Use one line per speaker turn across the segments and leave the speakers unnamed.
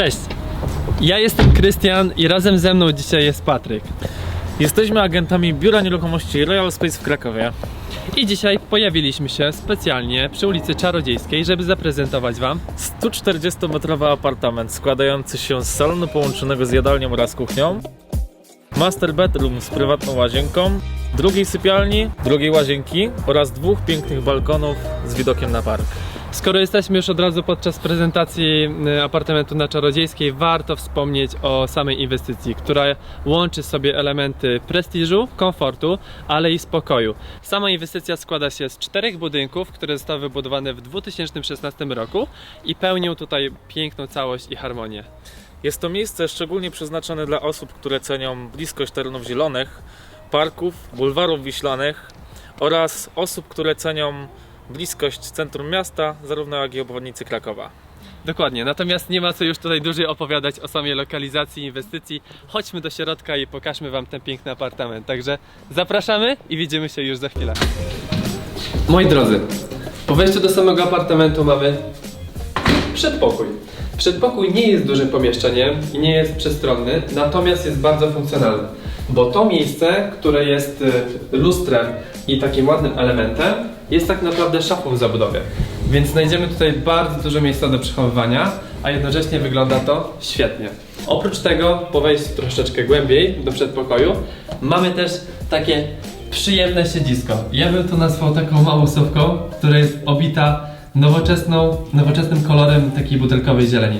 Cześć! Ja jestem Krystian i razem ze mną dzisiaj jest Patryk.
Jesteśmy agentami Biura Nieruchomości Royal Space w Krakowie.
I dzisiaj pojawiliśmy się specjalnie przy ulicy Czarodziejskiej, żeby zaprezentować Wam
140-metrowy apartament składający się z salonu połączonego z jadalnią oraz kuchnią, master bedroom z prywatną łazienką, drugiej sypialni, drugiej łazienki oraz dwóch pięknych balkonów z widokiem na park.
Skoro jesteśmy już od razu podczas prezentacji y, apartamentu na Czarodziejskiej, warto wspomnieć o samej inwestycji, która łączy sobie elementy prestiżu, komfortu, ale i spokoju. Sama inwestycja składa się z czterech budynków, które zostały wybudowane w 2016 roku i pełnią tutaj piękną całość i harmonię.
Jest to miejsce szczególnie przeznaczone dla osób, które cenią bliskość terenów zielonych, parków, bulwarów wiślanych oraz osób, które cenią bliskość centrum miasta, zarówno jak i obwodnicy Krakowa.
Dokładnie, natomiast nie ma co już tutaj dłużej opowiadać o samej lokalizacji inwestycji. Chodźmy do środka i pokażmy Wam ten piękny apartament. Także zapraszamy i widzimy się już za chwilę. Moi drodzy, po wejściu do samego apartamentu mamy przedpokój. Przedpokój nie jest dużym pomieszczeniem i nie jest przestronny, natomiast jest bardzo funkcjonalny. Bo to miejsce, które jest y, lustrem i takim ładnym elementem, jest tak naprawdę szafą w zabudowie. Więc znajdziemy tutaj bardzo dużo miejsca do przechowywania, a jednocześnie wygląda to świetnie. Oprócz tego, po wejściu troszeczkę głębiej do przedpokoju, mamy też takie przyjemne siedzisko. Ja bym to nazwał taką małą sofką, która jest obita nowoczesną, nowoczesnym kolorem takiej butelkowej zieleni.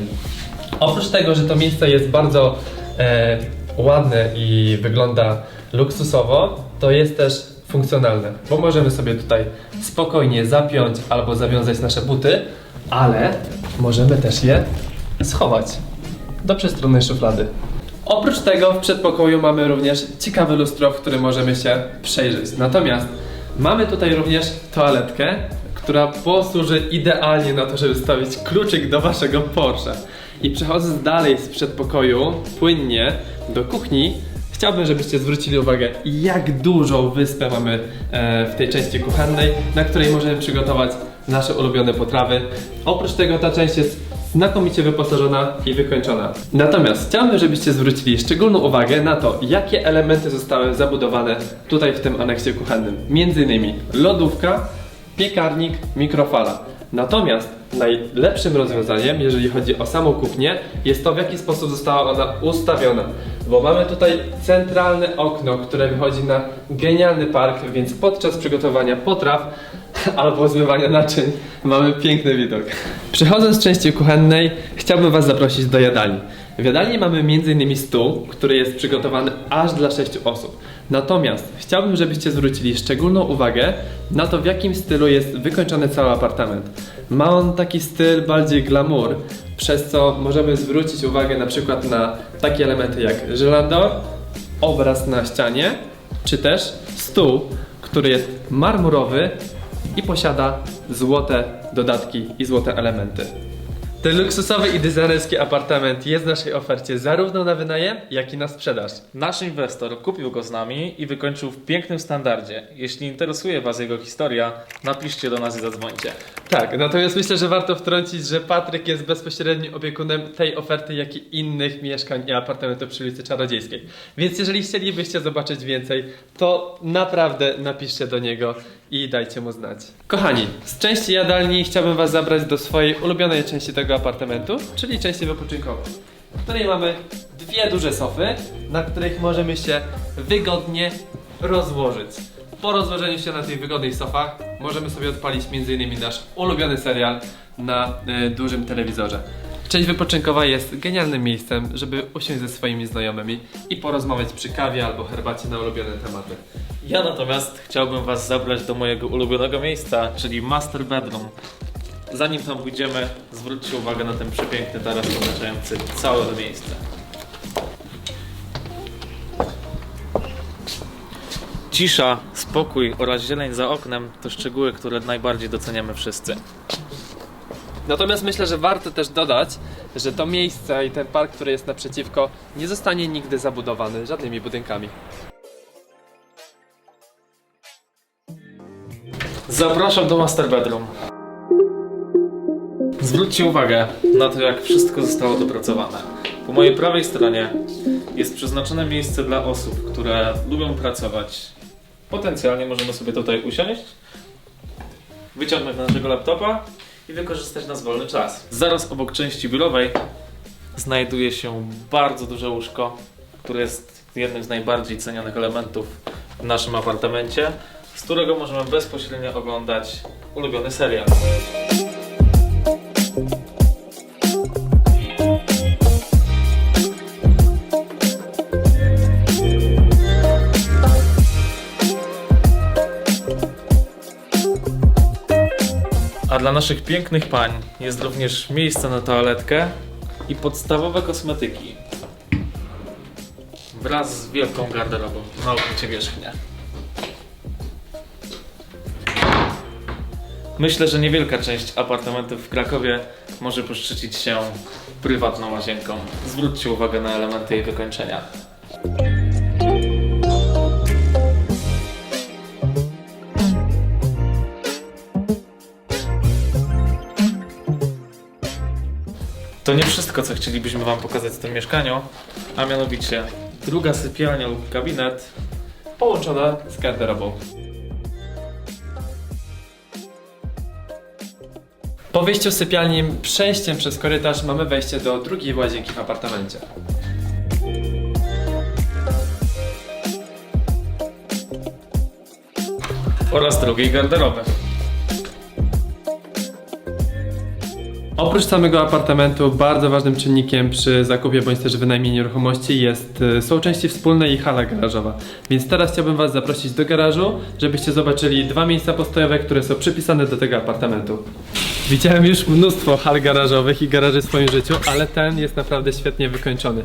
Oprócz tego, że to miejsce jest bardzo e, ładne i wygląda luksusowo, to jest też funkcjonalne, bo możemy sobie tutaj spokojnie zapiąć albo zawiązać nasze buty, ale możemy też je schować do przestronnej szuflady. Oprócz tego w przedpokoju mamy również ciekawe lustro, w którym możemy się przejrzeć. Natomiast mamy tutaj również toaletkę, która posłuży idealnie na to, żeby stawić kluczyk do waszego Porsche. I przechodząc dalej z przedpokoju, płynnie do kuchni, chciałbym, żebyście zwrócili uwagę, jak dużą wyspę mamy e, w tej części kuchennej, na której możemy przygotować nasze ulubione potrawy. Oprócz tego ta część jest znakomicie wyposażona i wykończona. Natomiast chciałbym, żebyście zwrócili szczególną uwagę na to, jakie elementy zostały zabudowane tutaj w tym aneksie kuchennym. Między innymi lodówka, piekarnik, mikrofala. Natomiast najlepszym rozwiązaniem, jeżeli chodzi o samą kuchnię, jest to, w jaki sposób została ona ustawiona. Bo mamy tutaj centralne okno, które wychodzi na genialny park, więc podczas przygotowania potraw albo zmywania naczyń mamy piękny widok. Przechodząc z części kuchennej, chciałbym Was zaprosić do jadalni. W jadalni mamy m.in. stół, który jest przygotowany aż dla 6 osób. Natomiast chciałbym, żebyście zwrócili szczególną uwagę na to, w jakim stylu jest wykończony cały apartament. Ma on taki styl bardziej glamour, przez co możemy zwrócić uwagę na przykład na takie elementy jak żelandor, obraz na ścianie, czy też stół, który jest marmurowy i posiada złote dodatki i złote elementy. Ten luksusowy i designerski apartament jest w naszej ofercie zarówno na wynajem, jak i na sprzedaż.
Nasz inwestor kupił go z nami i wykończył w pięknym standardzie. Jeśli interesuje Was jego historia, napiszcie do nas i zadzwońcie.
Tak, natomiast myślę, że warto wtrącić, że Patryk jest bezpośrednim opiekunem tej oferty, jak i innych mieszkań i apartamentów przy ulicy Czarodziejskiej. Więc jeżeli chcielibyście zobaczyć więcej, to naprawdę napiszcie do niego i dajcie mu znać. Kochani, z części jadalni chciałbym Was zabrać do swojej ulubionej części tego apartamentu, czyli części wypoczynkowej, w której mamy dwie duże sofy, na których możemy się wygodnie rozłożyć. Po rozłożeniu się na tych wygodnych sofach możemy sobie odpalić m.in. nasz ulubiony serial na y, dużym telewizorze. Część wypoczynkowa jest genialnym miejscem, żeby usiąść ze swoimi znajomymi i porozmawiać przy kawie albo herbacie na ulubione tematy.
Ja natomiast chciałbym Was zabrać do mojego ulubionego miejsca, czyli Master Bedroom. Zanim tam pójdziemy, zwróćcie uwagę na ten przepiękny taras otaczający całe to miejsce. Cisza, spokój oraz zieleń za oknem to szczegóły, które najbardziej doceniamy wszyscy.
Natomiast myślę, że warto też dodać, że to miejsce i ten park, który jest naprzeciwko, nie zostanie nigdy zabudowany żadnymi budynkami.
Zapraszam do Master Bedroom. Zwróćcie uwagę na to, jak wszystko zostało dopracowane. Po mojej prawej stronie jest przeznaczone miejsce dla osób, które lubią pracować. Potencjalnie możemy sobie tutaj usiąść, wyciągnąć naszego laptopa i wykorzystać nasz wolny czas. Zaraz obok części biurowej znajduje się bardzo duże łóżko, które jest jednym z najbardziej cenionych elementów w naszym apartamencie, z którego możemy bezpośrednio oglądać ulubiony serial. Dla naszych pięknych pań jest również miejsce na toaletkę i podstawowe kosmetyki. Wraz z wielką garderobą na oknicie wierzchnia. Myślę, że niewielka część apartamentów w Krakowie może poszczycić się prywatną łazienką. Zwróćcie uwagę na elementy jej wykończenia. To nie wszystko, co chcielibyśmy Wam pokazać w tym mieszkaniu, a mianowicie druga sypialnia lub gabinet
Połączona z garderobą. Po wyjściu z sypialni przejściem przez korytarz mamy wejście do drugiej łazienki w apartamencie.
oraz drugiej garderoby.
Oprócz samego apartamentu, bardzo ważnym czynnikiem przy zakupie bądź też wynajmie nieruchomości jest, y, są części wspólne i hala garażowa. Więc teraz chciałbym Was zaprosić do garażu, żebyście zobaczyli dwa miejsca postojowe, które są przypisane do tego apartamentu. Widziałem już mnóstwo hal garażowych i garaży w swoim życiu, ale ten jest naprawdę świetnie wykończony.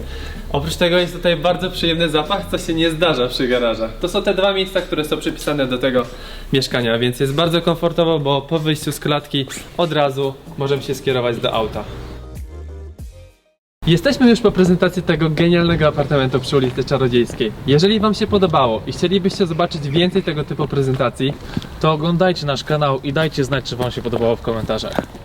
Oprócz tego jest tutaj bardzo przyjemny zapach, co się nie zdarza przy garażach. To są te dwa miejsca, które są przypisane do tego mieszkania, więc jest bardzo komfortowo, bo po wyjściu z klatki od razu możemy się skierować do auta. Jesteśmy już po prezentacji tego genialnego apartamentu przy ulicy Czarodziejskiej. Jeżeli Wam się podobało i chcielibyście zobaczyć więcej tego typu prezentacji,
To oglądajcie nasz kanał i dajcie znać, czy Wam się podobało w komentarzach.